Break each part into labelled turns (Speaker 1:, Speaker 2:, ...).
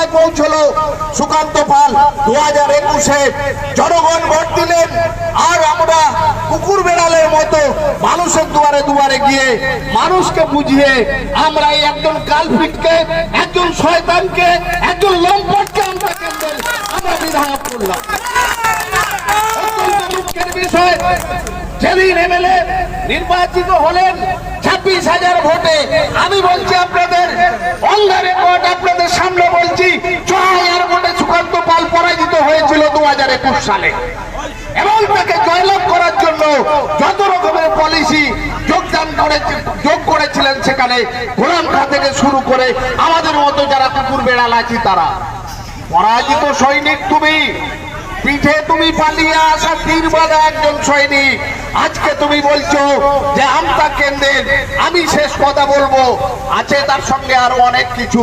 Speaker 1: কোথায় পৌঁছলো সুকান্ত পাল। দু হাজার একুশে জনগণ ভোট দিলেন। আর আমরা কুকুর বেড়ালের মতো মানুষের দুয়ারে দুয়ারে গিয়ে মানুষকে বুঝিয়ে আমরা এই একজন কালপিটকে একজন শয়তানকে, একজন লম্পটকে আমরা কেন্দ্রে আমরা বিধায়ক করলাম। দুঃখের বিষয় যেদিন এমএলএ নির্বাচিত হলেন, ছাব্বিশ হাজার ভোটে। আমি বলছি আপনাদের আপনাদের সামনে বলছি ভোটে সুকান্ত পাল পরাজিত হয়েছিল দু হাজার একুশ সালে। এবং তাকে জয়লাভ করার জন্য যত রকমের পলিসি যোগদান করে যোগ করেছিলেন সেখানে গোলাম খা থেকে শুরু করে আমাদের মতো যারা কুকুর বেড়াল আছি তারা। পরাজিত সৈনিক তুমি পিঠে তুমি পালিয়ে আসা তীর বাঁধা একজন সৈনিক। আজকে তুমি বলছো যে আমতা কেন্দ্রের আমি শেষ কথা বলব। আছে তার সঙ্গে আরও অনেক কিছু।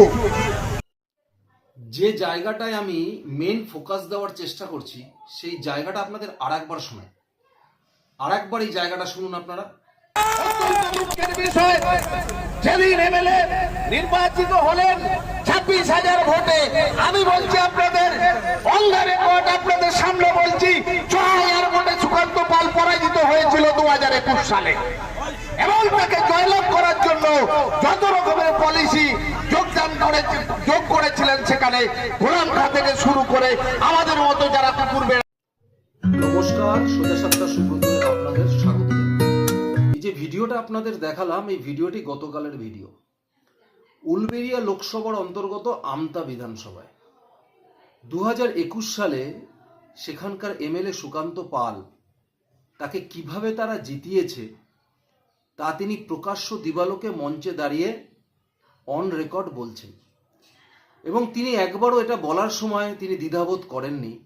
Speaker 2: যে জায়গাটায় আমি মেন ফোকাস দেওয়ার চেষ্টা করছি সেই জায়গাটা আপনাদের আর একবার শোনাই। আর একবার এই জায়গাটা শুনুন আপনারা।
Speaker 1: অত্যন্ত দুঃখের বিষয়। যেদিন এমএলএ নির্বাচিত হলেন ছাব্বিশ হাজার ভোটে আমি বলছি আপনাদের অন রেকর্ড আপনাদের সামনে বলছি, ছ হাজার ভোটে সুকান্ত পাল পরাজিত হয়েছিল দু হাজার একুশ সালে। এবং তাকে জয়লাভ করার জন্য যত রকমের পলিসি যোগদান করে যোগ করেছিলেন সেখানে গোলাম খা থেকে শুরু করে আমাদের মতো যারা কুকুর
Speaker 2: নমস্কার, সোজা সাতটা সুব্রতয়ে আপনাদের স্বাগত। এই যে ভিডিওটা আপনাদের দেখালাম, এই ভিডিওটি গতকালের ভিডিও। উলবেরিয়া লোকসভার অন্তর্গত আমতা বিধানসভায়। দু সালে সেখানকার এমএলএ সুকান্ত পাল তাকে কীভাবে তারা জিতিয়েছে, তা তিনি প্রকাশ্য দিবালোকে মঞ্চে দাঁড়িয়ে অন রেকর্ড বলছেন। এবং তিনি একবারও এটা বলার সময় তিনি দ্বিধাবোধ করেননি,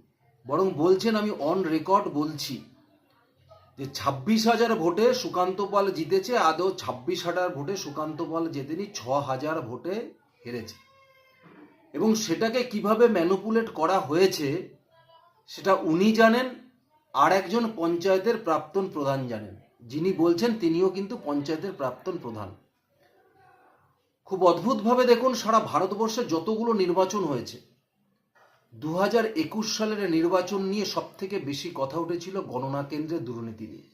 Speaker 2: বরং বলছেন, আমি অন রেকর্ড বলছি। যে ছাব্বিশ হাজার ভোটে সুকান্ত পাল জিতেছে, আদৌ ছাব্বিশ হাজার ভোটে সুকান্ত পাল জেতেনি, ছ হাজার ভোটে হেরেছে। এবং সেটাকে কীভাবে ম্যানুপুলেট করা হয়েছে, সেটা উনি জানেন, আর একজন পঞ্চায়েতের প্রাক্তন প্রধান জানেন। যিনি বলছেন, তিনিও কিন্তু পঞ্চায়েতের প্রাক্তন প্রধান। খুব অদ্ভুতভাবে দেখুন, সারা ভারতবর্ষে যতগুলো নির্বাচন হয়েছে দু হাজার একুশ সালের নির্বাচন নিয়ে সব থেকে বেশি কথা উঠেছিল গণনা কেন্দ্রের দুর্নীতি নিয়ে।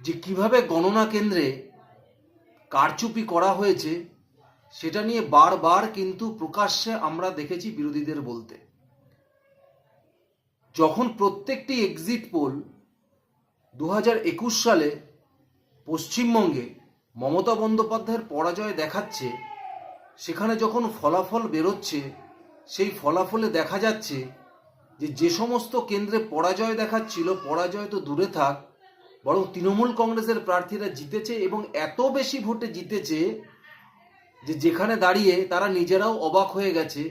Speaker 2: যে কীভাবে গণনা কেন্দ্রে কারচুপি করা হয়েছে, সেটা নিয়ে বারবার কিন্তু প্রকাশ্যে আমরা দেখেছি বিরোধীদের বলতে। যখন প্রত্যেকটি এক্সিট পোল দু হাজার একুশ সালে পশ্চিমবঙ্গে মমতা বন্দ্যোপাধ্যায়ের পরাজয় দেখাচ্ছে, সেখানে যখন ফলাফল বেরোচ্ছে সেই ফলাফলে দেখা যাচ্ছে যে যে সমস্ত কেন্দ্রে পরাজয় দেখাচ্ছিল, পরাজয় তো দূরে থাক, বরং তৃণমূল কংগ্রেসের প্রার্থীরা জিতেছে এবং এত বেশি ভোটে জিতেছে যে যেখানে দাঁড়িয়ে তারা নিজেরাও অবাক হয়ে গেছে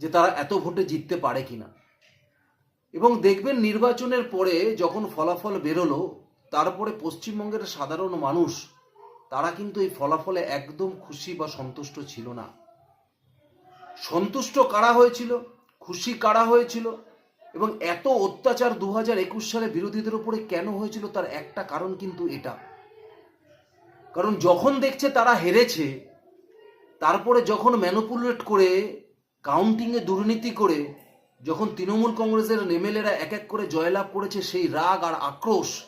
Speaker 2: যে তারা এত ভোটে জিততে পারে কিনা। এবং দেখবেন নির্বাচনের পরে যখন ফলাফল বেরোলো, তারপরে পশ্চিমবঙ্গের সাধারণ মানুষ, তারা কিন্তু এই ফলাফলে একদম খুশি বা সন্তুষ্ট ছিল না। সন্তুষ্ট কারা হয়েছিল, খুশি কারা হয়েছিল, এবং এত অত্যাচার দু হাজার একুশ সালে বিরোধীদের উপরে কেন হয়েছিল তার একটা কারণ কিন্তু এটা। কারণ যখন দেখছে তারা হেরেছে, তারপরে যখন ম্যানুপুলেট করে, কাউন্টিংয়ে দুর্নীতি করে, যখন তৃণমূল কংগ্রেসের এমএলএরা এক এক করে জয়লাভ করেছে সেই রাগ আর আক্রোশ,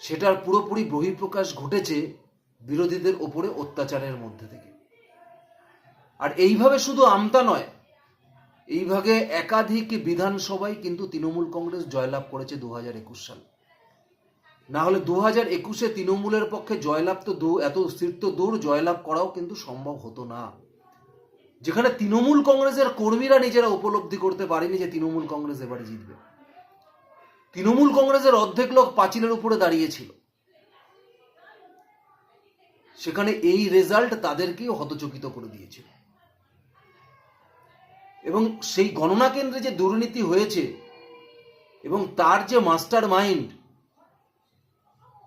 Speaker 2: সেটার পুরোপুরি বহিঃপ্রকাশ ঘটেছে বিরোধীদের ওপরে অত্যাচারের মধ্যে থেকে। আর এইভাবে শুধু আমতা নয় এইভাবে একাধিক বিধানসভায় কিন্তু তৃণমূল কংগ্রেস জয়লাভ করেছে দু হাজার একুশ সাল। না হলে দু হাজার একুশে তৃণমূলের পক্ষে জয়লাভ তো দূর, এত স্থির তো দূর, জয়লাভ করাও কিন্তু সম্ভব হতো না। যেখানে তৃণমূল কংগ্রেসের কর্মীরা নিজেরা উপলব্ধি করতে পারেনি যে তৃণমূল কংগ্রেস এবারে জিতবে। তৃণমূল কংগ্রেসের অর্ধেক লোক পাঁচিলের উপরে দাঁড়িয়েছিল। সেখানে এই রেজাল্ট তাদেরকেও হতচকিত করে দিয়েছিল। এবং সেই গণনা কেন্দ্রে যে দুর্নীতি হয়েছে এবং তার যে মাস্টার মাইন্ড,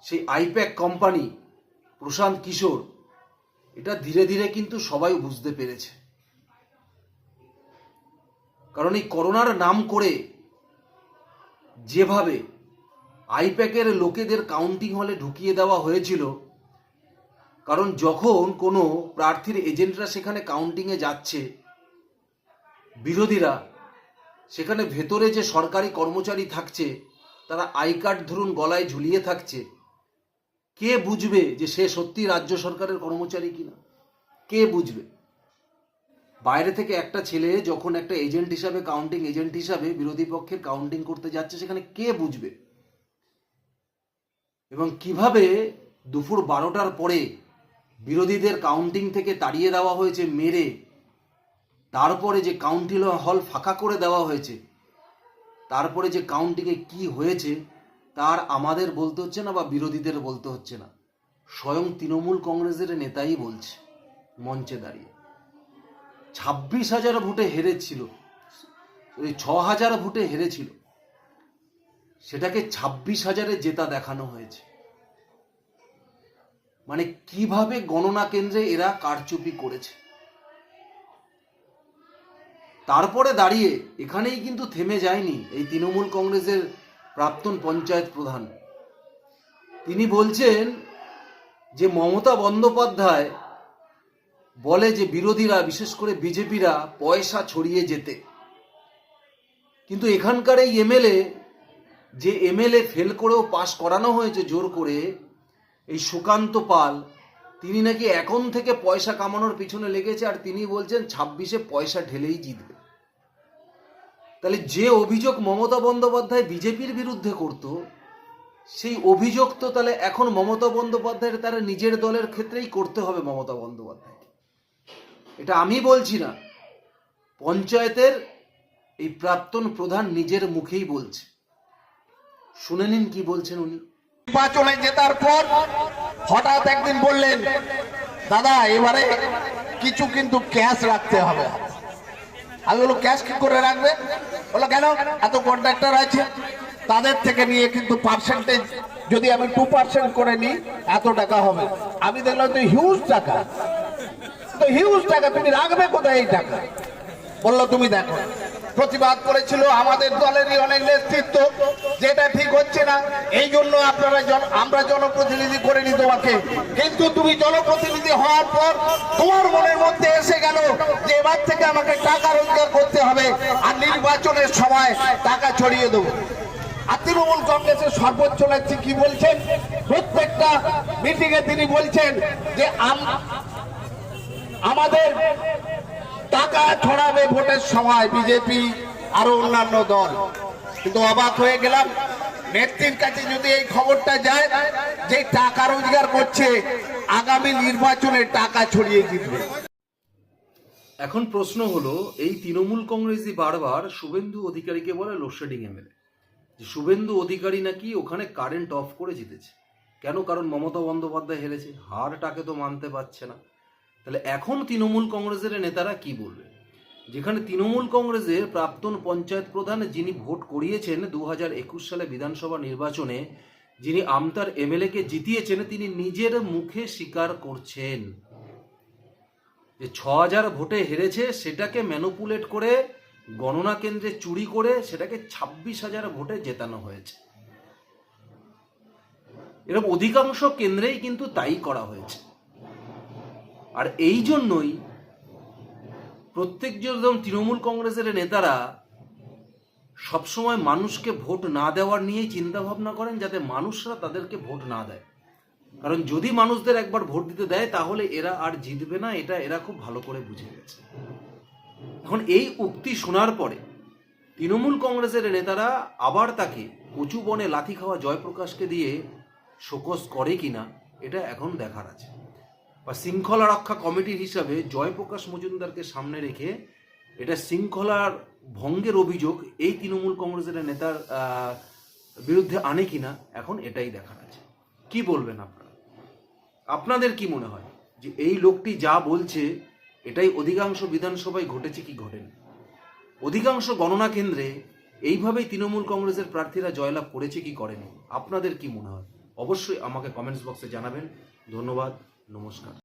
Speaker 2: সেই আইপ্যাক কোম্পানি, প্রশান্ত কিশোর, এটা ধীরে ধীরে কিন্তু সবাই বুঝতে পেরেছে। কারণ এই করোনার নাম করে যেভাবে আইপ্যাকের লোকেদের কাউন্টিং হলে ঢুকিয়ে দেওয়া হয়েছিল, কারণ যখন কোনো প্রার্থীর এজেন্টরা সেখানে কাউন্টিংয়ে যাচ্ছে বিরোধীরা, সেখানে ভেতরে যে সরকারি কর্মচারী থাকছে, তারা আই কার্ড ধরুন গলায় ঝুলিয়ে থাকছে, কে বুঝবে যে সে সত্যি রাজ্য সরকারের কর্মচারী কিনা? কে বুঝবে? বাইরে থেকে একটা ছেলে যখন একটা এজেন্ট হিসাবে, কাউন্টিং এজেন্ট হিসাবে বিরোধী পক্ষের কাউন্টিং করতে যাচ্ছে, সেখানে কে বুঝবে? এবং কীভাবে দুপুর বারোটার পরে বিরোধীদের কাউন্টিং থেকে তাড়িয়ে দেওয়া হয়েছে, মেরে তারপরে যে কাউন্টিং হল ফাঁকা করে দেওয়া হয়েছে, তারপরে যে কাউন্টিংয়ে কি হয়েছে, তার আমাদের বলতে হচ্ছে না বা বিরোধীদের বলতে হচ্ছে না। স্বয়ং তৃণমূল কংগ্রেসের নেতাই বলছে, মঞ্চে দাঁড়িয়ে। ছাব্বিশ হাজার ভোটে হেরেছিল ছ হাজার ভোটে হেরেছিল। সেটাকে ছাব্বিশ হাজারে জেতা দেখানো হয়েছে। মানে কীভাবে গণনা কেন্দ্রে এরা কারচুপি করেছে? তারপরে দাঁড়িয়ে এখানেই কিন্তু থেমে যায়নি এই তৃণমূল কংগ্রেসের প্রাক্তন পঞ্চায়েত প্রধান। তিনি বলছেন যে মমতা বন্দ্যোপাধ্যায় বলে যে বিরোধীরা, বিশেষ করে বিজেপিরা, পয়সা ছড়িয়ে যেতে। কিন্তু এখানকার এই এমএলএ, যে এমএলএ ফেল করেও পাশ করানো হয়েছে জোর করে, এই সুকান্ত পাল, তিনি নাকি এখন থেকে পয়সা কামানোর পিছনে লেগেছে আর তিনি বলছেন ছাব্বিশে পয়সা ঢেলেই জিতবে। তাহলে যে অভিযোগ মমতা বন্দ্যোপাধ্যায় বিজেপির বিরুদ্ধে করত, সেই অভিযোগ তো তাহলে এখন মমতা বন্দ্যোপাধ্যায়ের তারা নিজের দলের ক্ষেত্রেই করতে হবে মমতা বন্দ্যোপাধ্যায় এটা আমি বলছি না, পঞ্চায়েতের এই প্রাক্তন প্রধান নিজের মুখেই বলছে। শুনে নিন কি বলছেন উনি।
Speaker 1: নির্বাচনে জেতার পর হঠাৎ একদিন বললেন, দাদা, এবারে কিছু কিন্তু ক্যাশ রাখতে হবে। আমি বলো ক্যাশ কি করে রাখবে? বলো কেন? এত কন্ট্রাক্টর আছে, তাদের থেকে নিয়ে কিন্তু পার্সেন্টেজ যদি আমি টু পার্সেন্ট করে নিই, এত টাকা হবে। আমি দেখলাম, তো হিউজ টাকা। তো হিউজ টাকা, তুমি রাখবে কোথায় এই টাকা? বলল, তুমি দেখো। প্রতিবাদ করেছিল আমাদের দলেরই অনেক নেতৃত্ব। যেটা ঠিক হচ্ছে না এই জন্য আপনারা আমরা জনপ্রতিনিধি করে নি তোমাকে। কিন্তু তুমি জনপ্রতিনিধি হওয়ার পর তোমার মনের মধ্যে এসে গেল যে এবার থেকে আমাকে টাকা রোজগার করতে হবে আর নির্বাচনের সময় টাকা ছড়িয়ে দেবো। আর তৃণমূল কংগ্রেসের সর্বোচ্চ নেত্রী কি বলছেন? প্রত্যেকটা মিটিংয়ে তিনি বলছেন যে আম- আমাদের টাকা ছড়াবে ভোটের সময় বিজেপি আরও অন্যান্য দল। কিন্তু অবাক হয়ে গেলাম, নেত্রীর কাছে যদি এই খবরটা যায় যে টাকা রোজগার করছে, আগামী নির্বাচনে টাকা ছড়িয়ে জিতবে।
Speaker 2: এখন প্রশ্ন হলো, এই তৃণমূল কংগ্রেসই বারবার শুভেন্দু অধিকারীকে বলে লোডশেডিং এমএলএ। যে শুভেন্দু অধিকারী নাকি ওখানে কারেন্ট অফ করে জিতেছে। কেন? কারণ মমতা বন্দ্যোপাধ্যায় হেরেছে। হারটাকে তো মানতে পারছে না। তাহলে এখন তৃণমূল কংগ্রেসের নেতারা কি বলবে? যেখানে তৃণমূল কংগ্রেসের প্রাক্তন পঞ্চায়েত প্রধান যিনি ভোট করিয়েছেন দু সালে বিধানসভা নির্বাচনে, যিনি আমতার এমএলএকে জিতিয়েছেন, তিনি নিজের মুখে স্বীকার করছেন। যে ছ হাজার ভোটে হেরেছে, সেটাকে ম্যানুপুলেট করে, গণনা কেন্দ্রে চুরি করে, সেটাকে ছাব্বিশ হাজার ভোটে জেতানো হয়েছে। এরকম অধিকাংশ কেন্দ্রেই কিন্তু তাই করা হয়েছে। আর এই জন্যই প্রত্যেক প্রত্যেকজন তৃণমূল কংগ্রেসের নেতারা সবসময় মানুষকে ভোট না দেওয়ার নিয়েই চিন্তা ভাবনা করেন যাতে মানুষরা তাদেরকে ভোট না দেয়। কারণ যদি মানুষদের একবার ভোট দিতে দেয়, তাহলে এরা আর জিতবে না, এটা এরা খুব ভালো করে বুঝে গেছে। এখন এই উক্তি শোনার পরে তৃণমূল কংগ্রেসের নেতারা আবার তাকে কচু বনে লাথি খাওয়া জয়প্রকাশকে দিয়ে শোকস করে কিনা, এটা এখন দেখার আছে। বা শৃঙ্খলা রক্ষা কমিটির হিসাবে জয়প্রকাশ মজুমদারকে সামনে রেখে এটা শৃঙ্খলার ভঙ্গের অভিযোগ এই তৃণমূল কংগ্রেসের নেতার বিরুদ্ধে আনে কিনা, এখন এটাই দেখার আছে। কি বলবেন আপনারা? আপনাদের কি মনে হয় যে এই লোকটি যা বলছে, এটাই অধিকাংশ বিধানসভায় ঘটেছে কি ঘটেনি? অধিকাংশ গণনা কেন্দ্রে এইভাবেই তৃণমূল কংগ্রেসের প্রার্থীরা জয়লাভ করেছে কি করেনি? আপনাদের কি মনে হয়? অবশ্যই আমাকে কমেন্টস বক্সে জানাবেন। ধন্যবাদ, নমস্কার।